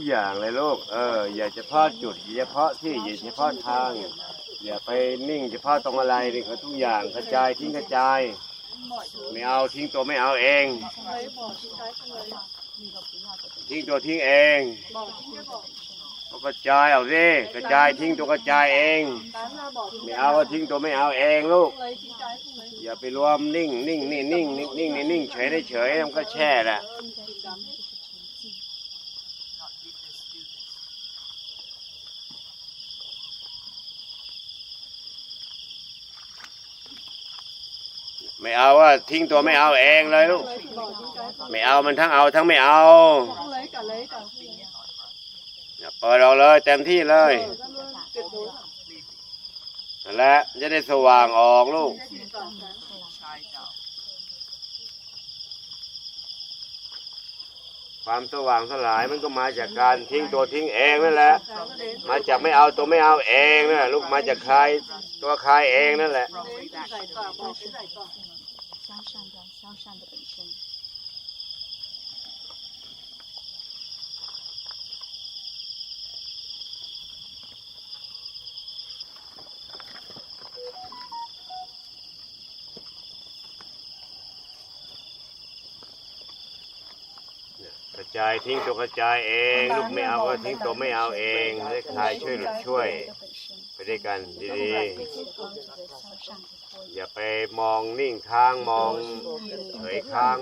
ทุกอย่างเลยลูกเออ อย่าเฉพาะจุดอย่าเฉพาะที่อย่าเฉพาะทาง อย่าไปนิ่งเฉพาะตรงอะไรนี่ก็ทุกอย่างกระจายทิ้งกระจาย ไม่เอาทิ้งตัวไม่เอาเอง ทิ้งตัวทิ้งเองกระจายเอาสิกระจายทิ้งตัวกระจายเอง ไม่เอาก็ทิ้งตัวไม่เอาเองลูก อย่าไปรวมนิ่งนิ่งนี่นิ่งนิ่งนิ่งนี่นิ่งเฉยได้เฉยมันก็แช่แหละ ไม่เอาว่าทิ้งตัวไม่เอาเองเลยลูกไม่เอามันทั้งเอาทั้งไม่เอา lấy cả lấy cả เนี่ยเปิดเราเลยเต็มที่เลย ra luôn tuyệt đối นั่นแหละจะได้สว่างออกลูก ความสว่างสลายมันก็มาจากการทิ้งตัวทิ้งเองนั่นแหละ sáng nó đến มาจากไม่เอาตัวไม่เอาเองนั่นแหละลูกมาจากคลายตัวคลายเองนั่นแหละ đến thì giải tỏa bỏ cái giải tỏa 向善的向善的本身。 ายทิ้งตัวกระจายเอง ลูกไม่เอาก็ทิ้งตัวไม่เอาเองเลขทายช่วยหรือช่วย ไปด้วยกันดีๆ อย่าไปมองนิ่งค้างมองเฉยค้าง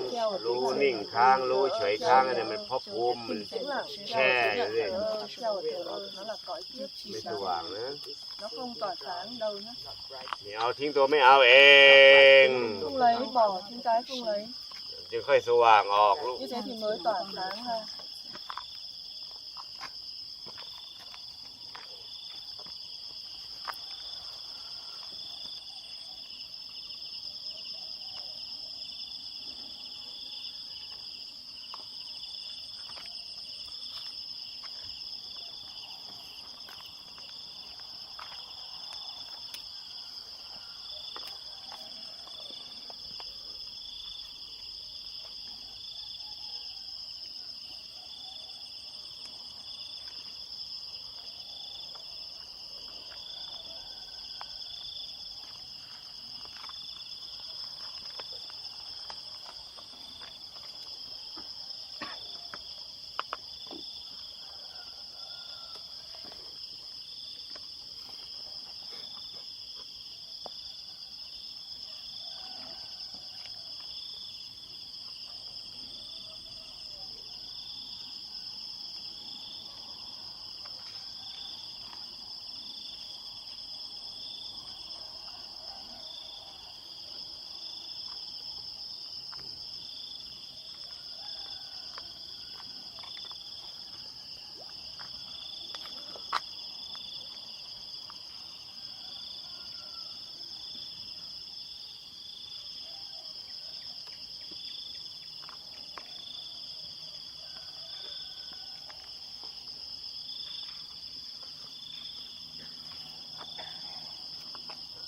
รู้นิ่งค้างรู้เฉยค้างอันนี้มันพบภูมิมันแช่เลยไม่สว่างนะไม่เอาทิ้งตัวไม่เอาเอง không lấy bỏ chúng cái không จึงค่อยสว่างออกลูก ที่ใช้พิมมือต่อครั้งค่ะ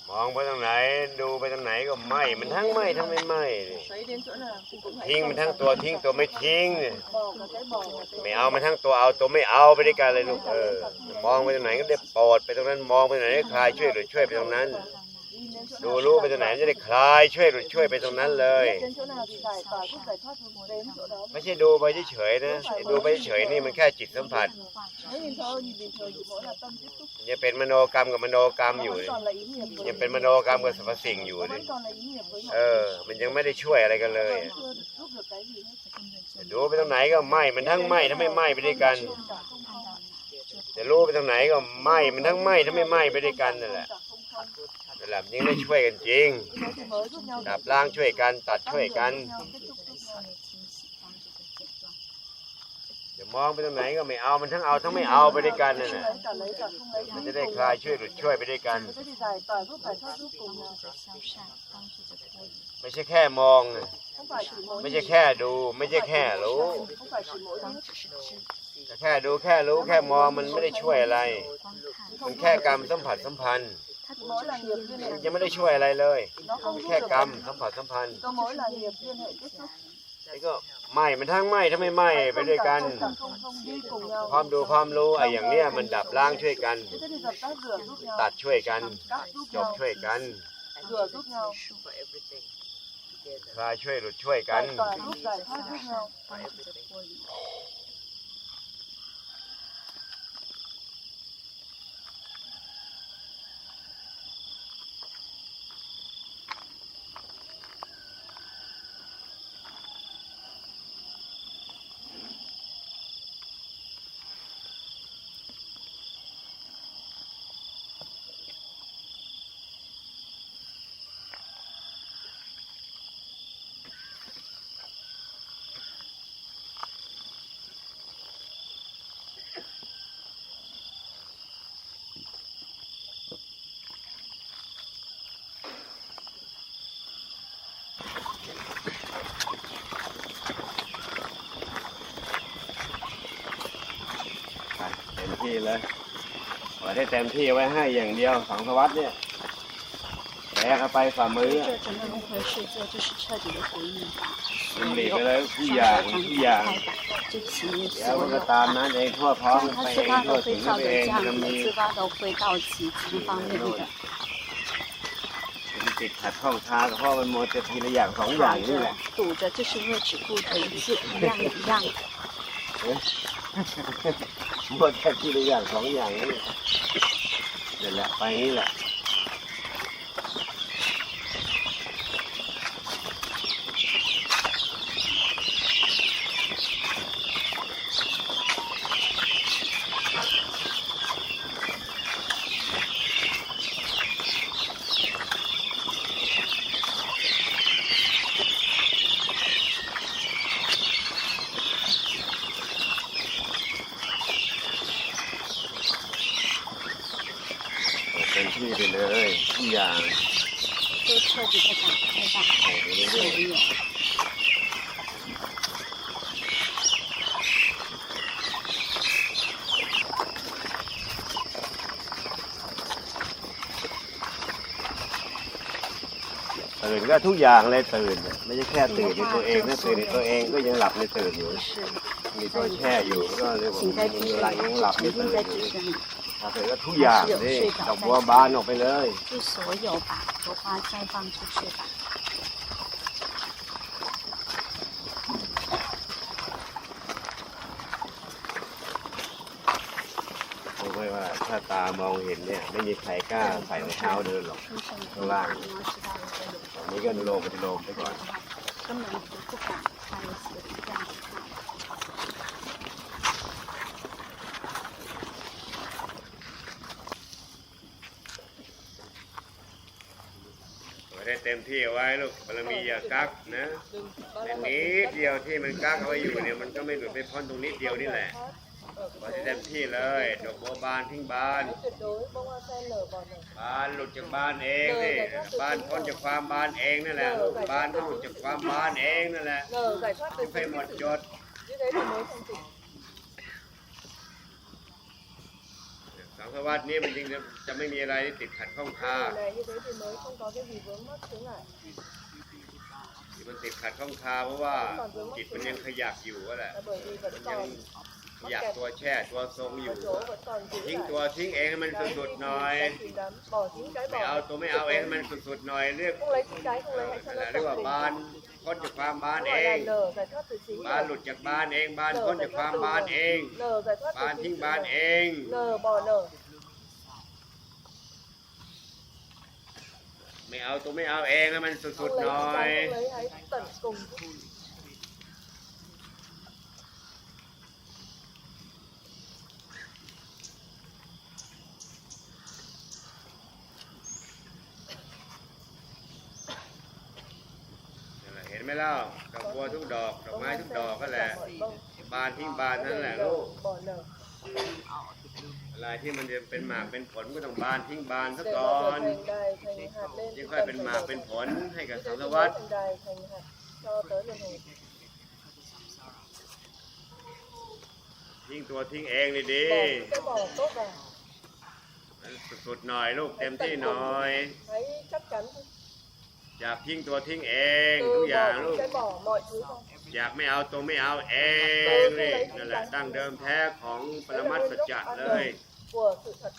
มองไปทางไหน ดูไปทางไหนก็ไหมมันทั้งไหมทั้งไม่ไหมนี่ thấy đến chỗ nào thì cũng hãy ทิ้งมันทั้งตัวทิ้งตัวไม่ทิ้งเนี่ย bỏ vào cái bỏ vào cái ไม่เอามันทั้งตัวเอาตัวไม่เอาไปด้วยกันเลยลูกเออมองไปตรงไหนก็ได้โปรดไปตรงนั้นมองไปตรงไหนก็คลายช่วยหรือช่วยไปตรงนั้น đi đến chỗ ดู nào รู้ไปตรงไหนจะได้คลายช่วยหรือช่วยไปตรงนั้นเลย ไม่ใช่ดูไปเฉยๆนะดูไปเฉยๆนี่มันแค่จิตสัมผัสยังเป็นมโนกรรมกับมโนกรรมอยู่ยังเป็นมโนกรรมกับสรรพสิ่งอยู่เลยเออ มันยังไม่ได้ช่วยอะไรกันเลยดูไปตรงไหนก็ไหมมันทั้งไหมทั้งไม่ไหมไปด้วยกันจะรู้ไปตรงไหนก็ไหมมันทั้งไหมทั้งไม่ไหมไปด้วยกันนั่นแหละ ลับนี้ได้ช่วยกันจริงดับล่างช่วยกันตัดช่วยกันจะมองไปตรงไหนก็ไม่เอามันทั้งเอาทั้งไม่เอาไปด้วยกันนั่นแหละมันจะได้คลายช่วยหรือช่วยไปด้วยกัน ไม่ใช่แค่มอง ไม่ใช่แค่ดู ไม่ใช่แค่รู้แค่ดูแค่รู้แค่มองมันไม่ได้ช่วยอะไร มันแค่กรรมสัมผัสสัมพันธ์ mỗi là nghiệp liên hệ ยังไม่ได้ช่วยอะไรเลย nó มัน không แค่ giúp được กรรมสัมผัสสัมพันธ์ có mỗi là nghiệp liên hệ tiếp xúc ไอ้ก็ไหม้มันทั้งไหม้ถ้าไม่ไหม้ไปด้วยกัน không không đi cùng nhau ความดูความรู้ไอ้อย่างเนี้ยมันดับล้างช่วยกัน thế thì dập tắt rửa giúp nhau ตัดช่วยกัน cắt giúp จบ nhau ช่วยกัน rửa giúp nhau คลายช่วยหลุดช่วยกัน giải tỏa giúp giải thoát giúp nhau เลยขอให้เต็มที่ไว้ให้อย่างเดียวสองสวัสดเนี่ยแบกเอาไปฝ่ามือ 这整个轮回世界就是彻底的回应法， มันหลีกไปเลยทุกอย่างทุกอย่าง 这其余 เดี๋ยว 所 มันก็ 有， ตามนั้นเองทั่วพร้อม 它 ไป 自 เอง 发 ทั่ว 的 ถึ 会 ง 照 ไป 着 เอง 这样 จะมี 的，自发的会到其全方面的。 มันติดขัดข้องค้าก็เพราะมันโมวจะทีละอย่างสองอย่าง 卡 นี่แห 着 ละ 堵着，就是因为只顾着一件一样一样的。 หมดแค่ทีละอย่างสองอย่างนี่นี่แหละไปนี่แหละ ตื่นก็ทุกอย่างเลยตื่น ไม่ใช่แค่ตื่นในตัวเองนะตื่นในตัวเองก็ยังหลับในตื่นอยู่ มีตัวแช่อยู่ก็เรียกว่ามีไหลยังหลับในตื่นอยู่ถ้าเกิก็ทุกอย่างนี่ดอกบัวบานออกไปเลย ตามองเห็นเนี่ย ไม่มีใครกล้าใส่รองเท้าเดินหรอกข้างล่างตอนนี้ก็โลมไปโลมไปก่อนให้เต็มที่เอาไว้ลูกบารมีอย่ากักนะนิดเดียวที่มันกักเอาไว้อยู่เนี่ยมันก็ไม่หลุดไปพ้นตรงนิดเดียวนี่แหละ ขอให้เต็มที่เลยดอกบัวบานทิ้งบาน บานหลุดจากบานเองนี่บานพ้นจากความบานเองนั่นแหละบานต้องหลุดจากความบานเองนั่นแหละ nở giải thoát từ ให้หมดจดสังสวัสดนี้มันจริงจะไม่มีอะไรติดขัดข้องคาที่มันติดขัดข้องคาเพราะว่าจิตมันยังขยับอยู่ก็แหละมันยัง อยากตัวแช่ตัวทรงอยู่ ทิ้งตัวทิ้งเองมันสุดสุดหน่อยไม่เอาตัวไม่เอาเองมันสุดสุดหน่อยเรียกเรียกว่าบ้านค้นจากความบ้านเองบ้านหลุดจากบ้านเองบ้านค้นจากความบ้านเองบ้านทิ้งบ้านเองไม่เอาตัวไม่เอาเองมันสุดสุดหน่อย cái không lấy hãy tận cùng นั่นแหละเห็นไห มเล่าดอกบัวทุกดอกดอกไม้ทุกดอกก็แหละ bông บานทิ้งบานนั่นแหละลูก bỏ nở อะไรที่มันจะเป็นหมากเป็นผลก็ต้องบานทิ้งบานซะ để ก่อ mà น trở thành đài thành hạt lên ยิ่ง thì ค่อย cần เป็น phải หมาก nở. เป็นผลให้กับ Như สั thế ง thì ส mới วัสด thành đài thành hạt cho tới luân hồi ทิ้งตัวทิ้งเองดีดี bỏ những cái bỏ tốt vào สุดๆหน่อยลูกเต็มที่หน่อย อย่าทิ้งตัวทิ้งเองทุก từ อย่าง bỏ ลู những ก cái bỏ mọi thứ không อยากไม่เอาตัวไม่เอาเองนี่นั่นแหละดั้งเดิมแท้ของปรมัตถสัจจะเลย của sự thật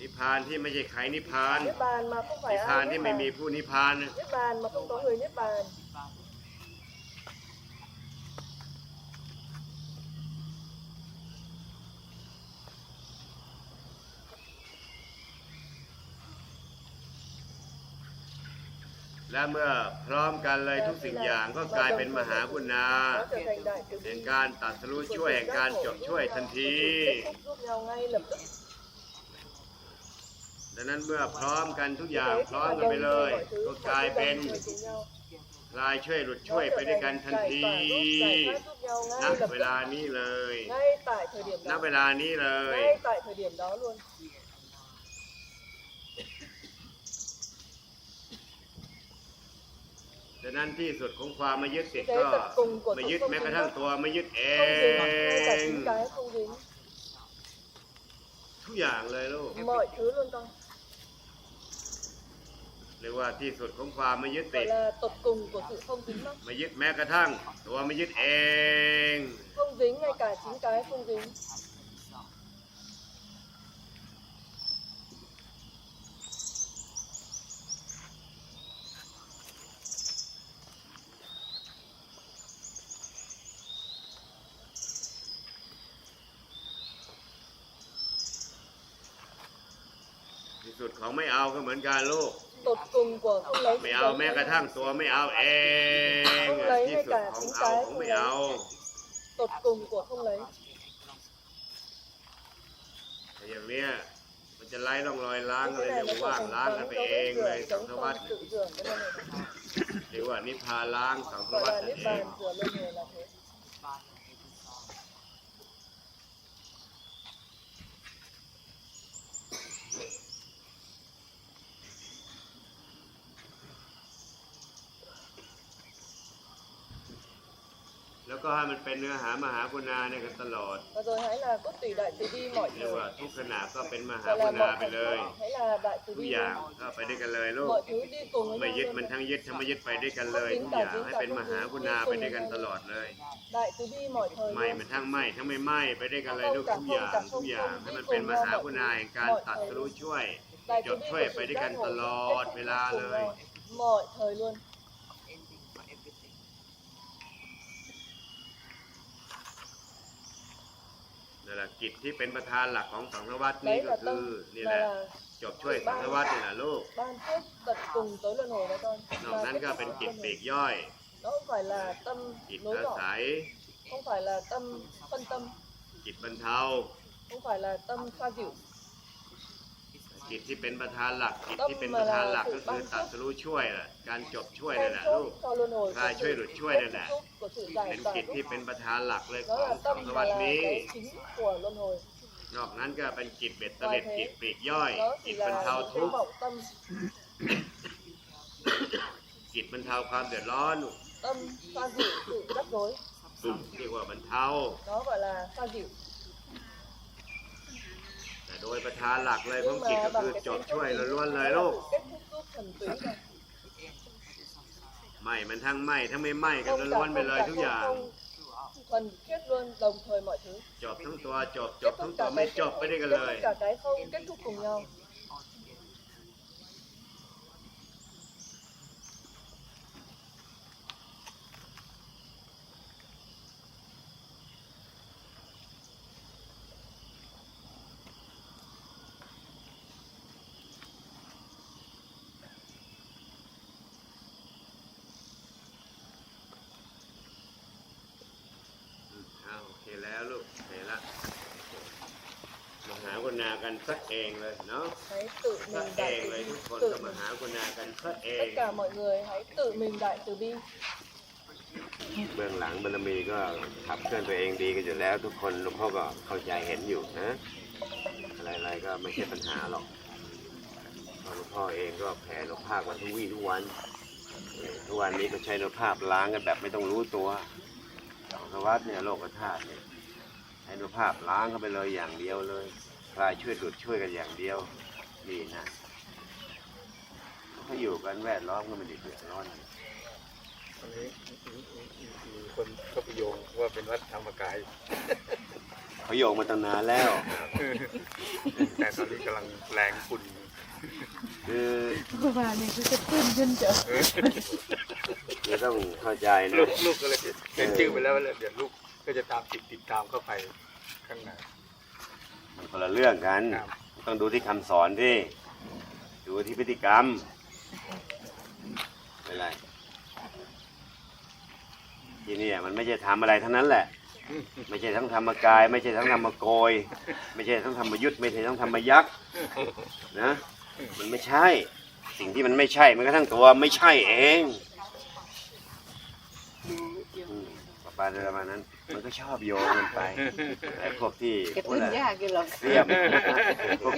นิพพานที่ไม่ใช่ไขนิพพาน niết bàn mà không phải นิพพาน ai ที่ niết ไม่มี bàn ผู้นิพพาน niết bàn mà không có người niết bàn และเมื่อพร้อมกันเลยทุกสิ่งอย่างก็กลายเป็นมหากุณา nó trở thành đại từ แห่ง bi การตัดสรู้ช่วยแห่งการจบช่วยทันที kết thúc giúp nhau ngay lập tức ดังนั้นเมื่อพร้อมกันทุกอย่าง Thế พ khi ร้อม mà กันไป đồng เล thời ย mọi thứ ก็กลาย phải เป็น đồng thời cùng nhau กลายช่วยหลุด nó ช่วย trở ไปด้วยกัน thành ทัน giải ที tỏa giúp giải thoát giúp nhau ณ ngay lập เว tức ลานี้เลย ngay tại thời điểm ณ đó เวลานี้เลย ngay tại thời điểm đó luôn ดังนั้นที่สุดของความไม่ยึดติด Thế ก็ tận cùng của ไม่ không ยึด không แม้กระ dính ทั่ง mắc ตัวไม่ยึดเอ không dính ngay cả ง chính cái không dính ทุกอย่างเลยลูก mọi thứ luôn con เรียกว่าที่สุดของความไม่ยึดติ gọi ด là tột cùng của sự không dính mắc ไม่ยึดแม้กระทั่งตัวไม่ยึดเอง không dính ngay cả chính cái không dính ที่สุดของไม่เอาก็เหมือนกันลูก tột cùng của không lấy ไม่ chính เอา cái แม้กระทั่งตัวไม่เอาเอง không lấy ที่ ngay สุด cả ของ chính เอา cái ของ không ไม่ lấy เอา tột cùng của không lấy แต่อย่างเนี้ยมันจะไล่ร่องรอยล้าง Như อะไร thế này อย่าง nó ว่าง trở ล้าง thành กัน giống ไป dấu เอง vết เลย rửa สัง giống สวัส con ดิ์ tự rửa cái này này หรือว่านิพพานล้างสังส gọi วัส là ดิ์นั่น niết เอง bàn rửa luân hồi là thế แล้ว ก็ให้มันเป็นเนื้อหามหากุณาเนี่ยกันตลอด và rồi hãy là cốt tùy đại từ bi mọi เรียก thứ ว่าทุกขณะก็เป็นมหา gọi กุ là ณา mọi ไป thành เลย hãy là đại từ ทุก bi อย่าง luôn. ก็ไปด้วยกันเลยลูก mọi thứ đi cùng với ไม่ nhau ยึด luôn. มันทั้งยึดทั้งไม่ยึดไปด้วยกันเลยทุกอย่างให้เป็นมหากุณาไปด้วยกันตลอดเลย đại từ bi mọi thời ไม่ luôn. มันทั้งไม่ทั้งไม่ไม่ไปด้วยกันเลยลูกทุกอย่างทุกอย่างให้มันเป็นมหากุณาแห่งการตัดสรู้ช่วย đại จ từ ด bi ช่วย của ไป sự ด้วยกัน giác ต ngộ ล sẽ อด kết เว thúc ลา cùng เลย nhau. mọi thời luôn นั่นแหละกิจที่เป็นประธานหลักของสังฆวัตนี้ đấy ก็ là คือ tâm นี่ mà แหละ là จบช่วยสังฆวัตนี่แหละลูก ban phước tận cùng tới luân hồi đó con นอก Mà นั้น kết ก็ thúc เป็น luân กิจ hồi. ปลีกย่อย nó không phải là tâm จิต nối อา nhỏ ศัย không phải là tâm phân tâm จิตบรรเทา không phải là tâm xoa dịu กิจที่เป็นประธานหลักกิจที่เป็นประธานหลักก็คือตัดสรู้ช่วยแหละการจบช่วยนั่น then แหละ chốt ลูก cho luân hồi กาย của ช่วย sự หลุดช่วย kết นั่นแหละ thúc của sự เป็ giải น tỏa กิจ lúc ที่เป็นประธานหลักเลยข đó อง là สัง tâm ฆ mà วัต là นี้ cái chính của luân hồi นอกนั้นก็เป็นกิจเบ็ดเตล็ดกิจปลีกย่อย nó กิ chỉ จบรร là เทา những ทุ cái กข์ vọng tâm กิจบรรเทาความเดือดร้อน tâm xoa dịu sự rắc rối เรียกว่าบรรเทา nó gọi là xoa dịu แต่ โดยประธานหลักเลยของ nhưng กิจ mà ก็ bằng คือ cái จบ then ช่วย chốt ล้วนๆ chính เล là ยลูก sự kết thúc giúp thần túy này ไม่มันทั้งไม่ทั้งไม่ไหม้กัน không ล้วน cả ๆไป không เลย cả ทุก không อย่าง không thuần khiết luôn đồng thời mọi thứ จบทั้งตัวจบจ kết บทั้ง thúc ตัว cả ไม่ cái จบไปด้วยกัน kết เลย thúc cả cái không kết thúc cùng nhau อืมเอาโอเคแล้วลูกโอเคละ มาหากุณากันสักเองเลยเนาะ hãy tự สัก mình เอ đại ง từ เลย bi ทุกคน tự ก็มาหากุณากันสักเอ tất ง cả mọi người hãy tự mình đại từ bi เบื้องหลังบารมีก็ขับเคลื่อนตัวเองดีกันอยู่แล้ว ทุกคนหลวงพ่อก็เข้าใจเห็นอยู่นะอะไรๆก็ไม่ใช่ปัญหาหรอกเพราะหลวงพ่อเองก็แผ่นกภาคมาทุกวี่ทุกวันเออทุกวันนี้ก็ใช้นกภาพล้างกันแบบไม่ต้องรู้ตัวสวัสดเนี่ยโลกธาตุเนี่ยใช้นกภาพล้างกันไปเลยอย่างเดียวเลย คลายช่วยหลุดช่วยกันอย่างเดียวดีนะเขาอยู่กันแวดล้อมก็ไม่ได้เดือดร้อนอันนี้มีคนก็ไปโยงว่าเป็นวัดธรรมกายเขาโยงมาตั้งนานแล้ว แต่ตอนนี้กำลังแรงฝุ่นคือเมื่อวานนี้ก็จะตื่นขึ้นเจอคือต้องเข้าใจลูนะกลูกก็เลยเขียนชื่อไปแล้วแล้วเดี๋ยวลูกก็จะตามติดติดตามเข้าไปข้างใน มันคนละเรื่องกัน ครับ ต้องดูที่คำสอนที่ ดูที่พฤติกรรมไม่เป็นไรที่นี่มันไม่ใช่ทำอะไรทั้งนั้นแหละ ไม่ใช่ทั้งธรรมกาย ไม่ใช่ทั้งธรรมโกย ไม่ใช่ทั้งธรรมยุทธไม่ใช่ทั้งธรรมยักษ์นะมันไม่ใช่ สิ่งที่มันไม่ใช่มันก็ทั้งตัวไม่ใช่เองอืมประมาณประมาณนั้น มันก็ชอบโยงมันไปไอ้พวกที่กระพูดตุ้นอะยากอยู่หรอกเสียมพวก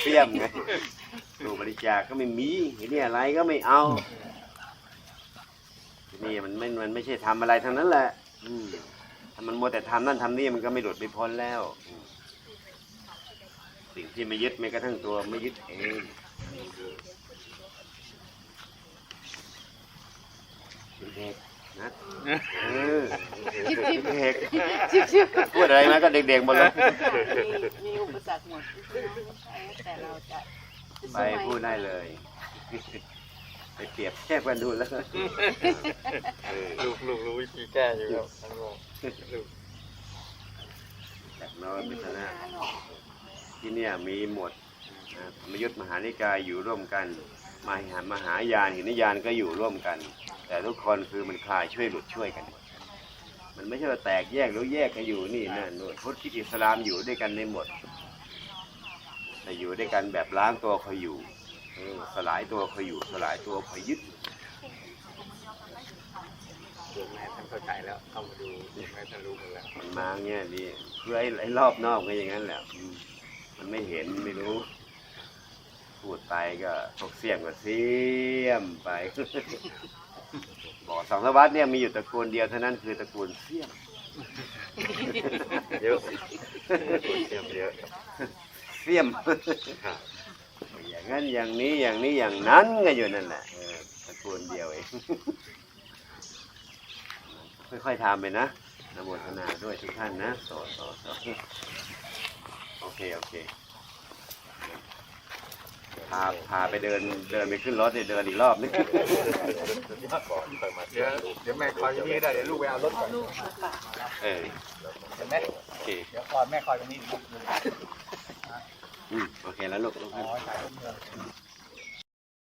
เสียมไงตู้บริจาคก็ไม่มีไอ้นี่อะไรก็ไม่เอาที่นี่มันไม่มันไม่ใช่ทำอะไรทั้งนั้นแหละอืมถ้ามันมัวแต่ทำนั่นทำนี่มันก็ไม่หลุดไม่พ้นแล้วอืมสิ่งที่ไม่ยึดแม้กระทั่งตัวไม่ยึดเองเป็นเด็กนะเออเด็ก ชิบชิบพูดอะไรมาก็เด็กๆหมดเลยมีอุปสรรคหมดแต่เราจะไปพูดได้เลยไปเปรียบเทียบกันดูแล้วเออลูกลูกรู้วิธีแก้อยู่แล้วท่านบอกลูกจากโน้นพิจารณาที่เนี่ยมีหมดนะธรรมยุทธมหานิกายอยู่ร่วมกันมหามหายานหินยานก็อยู่ร่วมกัน แต่ทุกคนคือมันคลายช่วยหลุดช่วยกัน มันไม่ใช่ว่าแตกแยกหรือแยกกันอยู่นี่นั่นนู่นพุทธคริดอิสลามอยู่ด้วยกันในหมดแต่อยู่ด้วยกันแบบล้างตัวเขาอยู่เออสลายตัวเขาอยู่สลายตัวเขายึดเดี๋ยวแม่ท่านเข้าใจแล้วเข้ามาดูเดี๋ยวแม่ท่านรู้หมดแล้วมันมาเงี้ยดีคือไอ้ไอ้รอบนอกก็อย่างนั้นแหละอืมมันไม่เห็นไม่รู้ พูดไปก็พวกเสียมก็เสียมไป บอกสังสวัสดเนี่ยมีอยู่ตระกูลเดียวเท่านั้นคือตระกูลเสียมเยอะเยอะเยอะเสียมอย่างนั้นอย่างนี้อย่างนี้อย่างนั้นก็อยู่นั่นแหละเออตระกูลเดียวเองค่อยๆทำไปนะนโมทนาด้วยทุกท่านนะโสดโสดโสดโอเคโอเค พาพาไปเดินเดินไปขึ้นรถเนี่ยเดินอีกรอบนึงเดี๋ยวเดี๋ยวแม่คอยตรงนี้ได้เดี๋ยวลูกไปเอารถก่อนเออเห็นไหมโอเคเดี๋ยวคอยแม่คอยตรงนี้ลูกอืมโอเคแล้วลูกลูกอ๋อ